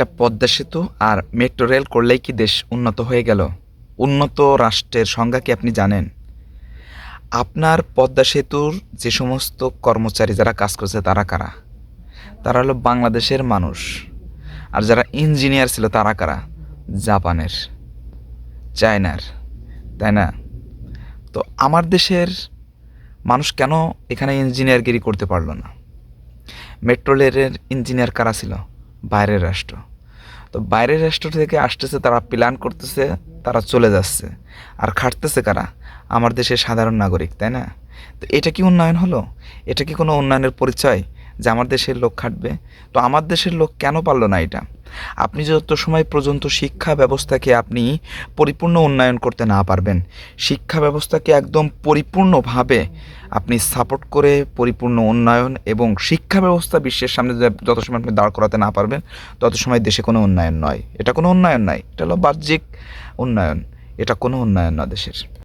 একটা পদ্মা সেতু আর metro rail করলেই কি দেশ উন্নত হয়ে গেল? উন্নত রাষ্ট্রের সংজ্ঞা কি আপনি জানেন? আপনার পদ্মা সেতুর যে সমস্ত কর্মচারী যারা কাজ করছে তারা কারা? তারা হলো বাংলাদেশের মানুষ। আর যারা ইঞ্জিনিয়ার ছিল তারা কারা? জাপানের, চায়নার, তাই না? তো আমার দেশের মানুষ কেন এখানে ইঞ্জিনিয়ারগিরি করতে পারল না? মেট্রো রেলের ইঞ্জিনিয়ার কারা ছিল? বাইরের রাষ্ট্র। তো বাইরের রাষ্ট্র থেকে আসতেছে, তারা প্ল্যান করতেছে, তারা চলে যাচ্ছে। আর খাটতেছে কারা? আমার দেশের সাধারণ নাগরিক, তাই না? তো এটা কি উন্নয়ন হলো? এটা কি কোনো উন্নয়নের পরিচয় যে আমার দেশের লোক খাটবে? তো আমার দেশের লোক কেন পারল না এটা? আপনি যত সময় পর্যন্ত শিক্ষা ব্যবস্থাকে আপনি পরিপূর্ণ উন্নয়ন করতে না পারবেন, শিক্ষা ব্যবস্থাকে একদম পরিপূর্ণভাবে আপনি সাপোর্ট করে পরিপূর্ণ উন্নয়ন এবং শিক্ষা ব্যবস্থা বিশ্বের সামনে যত সময় আপনি দাঁড় করাতে না পারবেন, তত সময় দেশে কোনো উন্নয়ন নয়। এটা কোনো উন্নয়ন নয়, এটা হলো বাহ্যিক উন্নয়ন, এটা কোনো উন্নয়ন না দেশের।